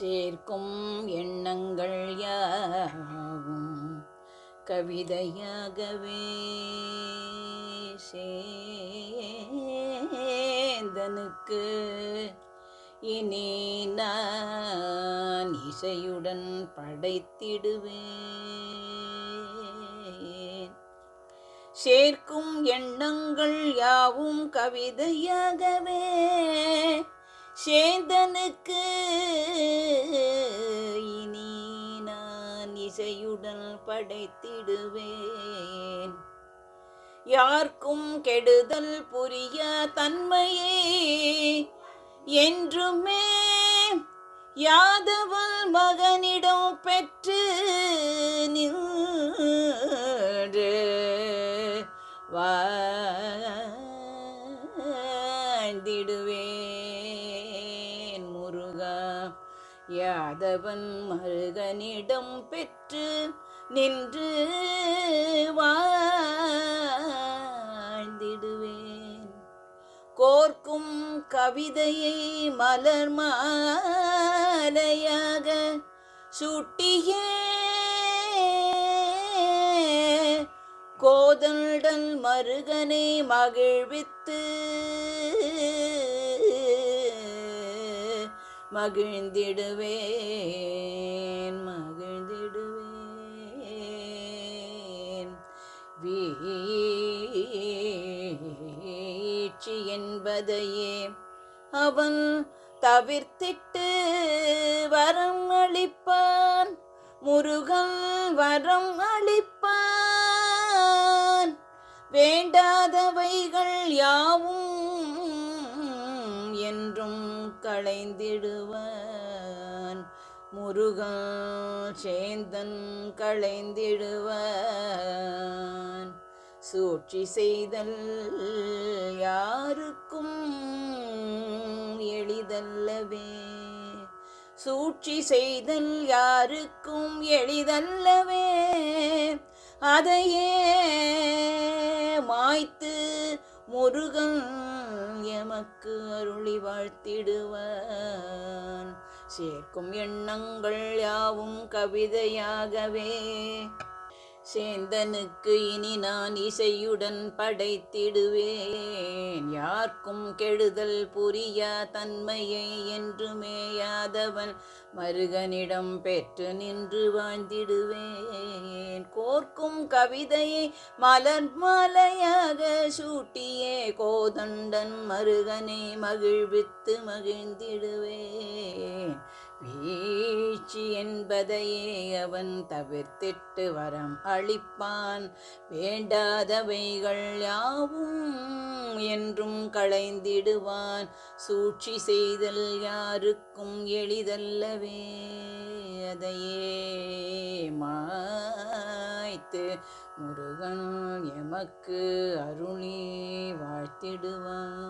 சேர்க்கும் எண்ணங்கள் யாவும் கவிதையாகவே. சேந்தனுக்கு இனி நான் இசையுடன் படைத்திடுவேன். சேர்க்கும் எண்ணங்கள் யாவும் கவிதையாகவே. சேந்தனுக்கு இனி நான் இசையுடன் படைத்திடுவேன். யார்க்கும் கெடுதல் புரிய தன்மையே என்றுமே யாதவள் மகனிடம் பெற்று நின்று வாழ்ந்திடுவேன். யாதவன் மருகனிடம் பெற்று நின்று வாழ்ந்திடுவேன். கோர்க்கும் கவிதையை மலர் மாலையாக சுட்டியே. கோதண்டல் மருகனை மகிழ்வித்து மகிழ்ந்திடுவேன் மகிழ்ந்திடுவேன். வீழ்ச்சி என்பதையே அவன் தவிர்த்திட்டு வரம் அளிப்பான் முருகன் வரம் அளிப்பான். வேண்டாதவைகள் யாவும் களைந்திடுவன். முருகன் சேந்தன் களைந்திடுவன். சூழ்ச்சி செய்தல் யாருக்கும் எளிதல்லவே. சூழ்ச்சி செய்தல் யாருக்கும் எளிதல்லவே. அதையே மாய்த்து முருகன் எமக்கு அருளி வாழ்த்திடுவான். சேர்க்கும் எண்ணங்கள் யாவும் கவிதையாகவே. சேந்தனுக்கு இனி நான் இசையுடன் படைத்திடுவேன். யார்க்கும் கெடுதல் புரியா தன்மையை என்று மேயாதவன் மருகனிடம் பெற்று நின்று வாழ்ந்திடுவேன். கோர்க்கும் கவிதையை மலர் மாலையாக சூட்டியே கோதண்டன் மருகனை மகிழ்வித்து மகிழ்ந்திடுவேன் வீழ்ச்சி என்பதையே அவன் தவிர்த்திட்டு வரம் அளிப்பான். வேண்டாதவைகள் யாவும் என்றும் களைந்திடுவான். சூழ்ச்சி செய்தல் யாருக்கும் எளிதல்லவே. அதையே மாய்த்து முருகன் எமக்கு அருளி வாழ்த்திடுவான்.